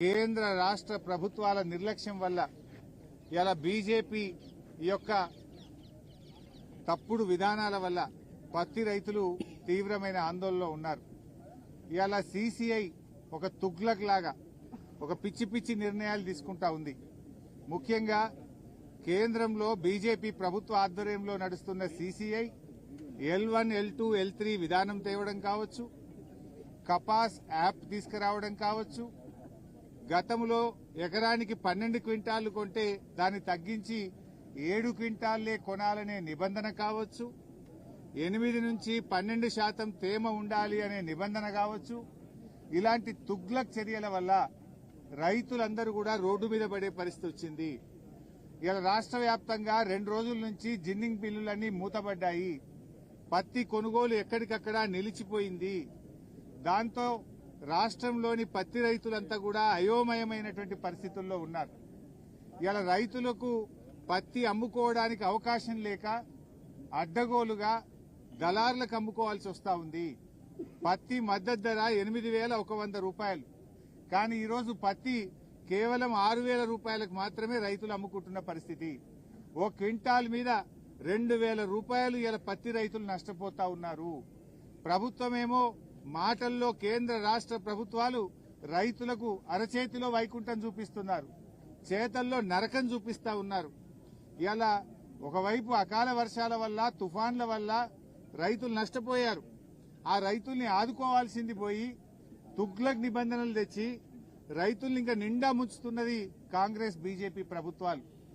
కేంద్ర రాష్ట్ర ప్రభుత్వాల నిర్లక్ష్యం వల్ల ఇలా బీజేపీ యొక్క తప్పుడు విధానాల వల్ల పత్తి రైతులు తీవ్రమైన ఆందోళనలో ఉన్నారు. ఇలా సీసీఐ ఒక తుగ్లక్ లాగా ఒక పిచ్చి పిచ్చి నిర్ణయాలు తీసుకుంటా ఉంది. ముఖ్యంగా కేంద్రంలో బీజేపీ ప్రభుత్వ ఆధ్వర్యంలో నడుస్తున్న CCI L one L two L three విధానం తేవడం కావచ్చు కపాస్ యాప్ తీసుకురావడం కావచ్చు గతంలో ఎకరానికి పన్నెండు క్వింటాళ్ళు కొంటే దాన్ని తగ్గించి ఏడు క్వింటాళ్ళే కొనాలనే నిబంధన కావచ్చు. ఎనిమిది నుంచి పన్నెండు శాతం తేమ ఉండాలి అనే నిబంధన కావచ్చు. ఇలాంటి తుగ్లక్ చర్యల వల్ల రైతులందరూ కూడా రోడ్డు మీద పడే పరిస్థితి వచ్చింది. ఇలా రాష్ట్ర వ్యాప్తంగా రెండు రోజుల నుంచి జిన్నింగ్ బిల్లులన్నీ మూతబడ్డాయి పత్తి కొనుగోలు ఎక్కడికక్కడ నిలిచిపోయింది. దాంతో రాష్ట్రంలోని పత్తి రైతులంతా కూడా అయోమయమైనటువంటి పరిస్థితుల్లో ఉన్నారు. ఇలా రైతులకు పత్తి అమ్ముకోవడానికి అవకాశం లేక అడ్డగోలుగా దళారులకు అమ్ముకోవాల్సి వస్తా ఉంది. పత్తి మద్దతు ధర ఎనిమిది వేల ఒక వంద రూపాయలు. కానీ ఈరోజు పత్తి కేవలం ఆరు వేల రూపాయలకు మాత్రమే రైతులు అమ్ముకుంటున్న పరిస్థితి. ఓ క్వింటాల్ మీద రెండు వేల రూపాయలు ఇలా పత్తి రైతులు నష్టపోతా ఉన్నారు. ప్రభుత్వమేమో మాటల్లో కేంద్ర రాష్ట్ర ప్రభుత్వాలు రైతులకు అరచేతిలో వైకుంఠం చూపిస్తున్నారు. చేతల్లో నరకం చూపిస్తా ఉన్నారు. ఇలా ఒకవైపు అకాల వర్షాల వల్ల తుఫాన్ల వల్ల రైతులు నష్టపోయారు. ఆ రైతుల్ని ఆదుకోవాల్సింది పోయి తుగ్లక్ నిబంధనలు తెచ్చి రైతుల్ని ఇంకా నిండా ముంచుతున్నది కాంగ్రెస్ బీజేపీ ప్రభుత్వాలు.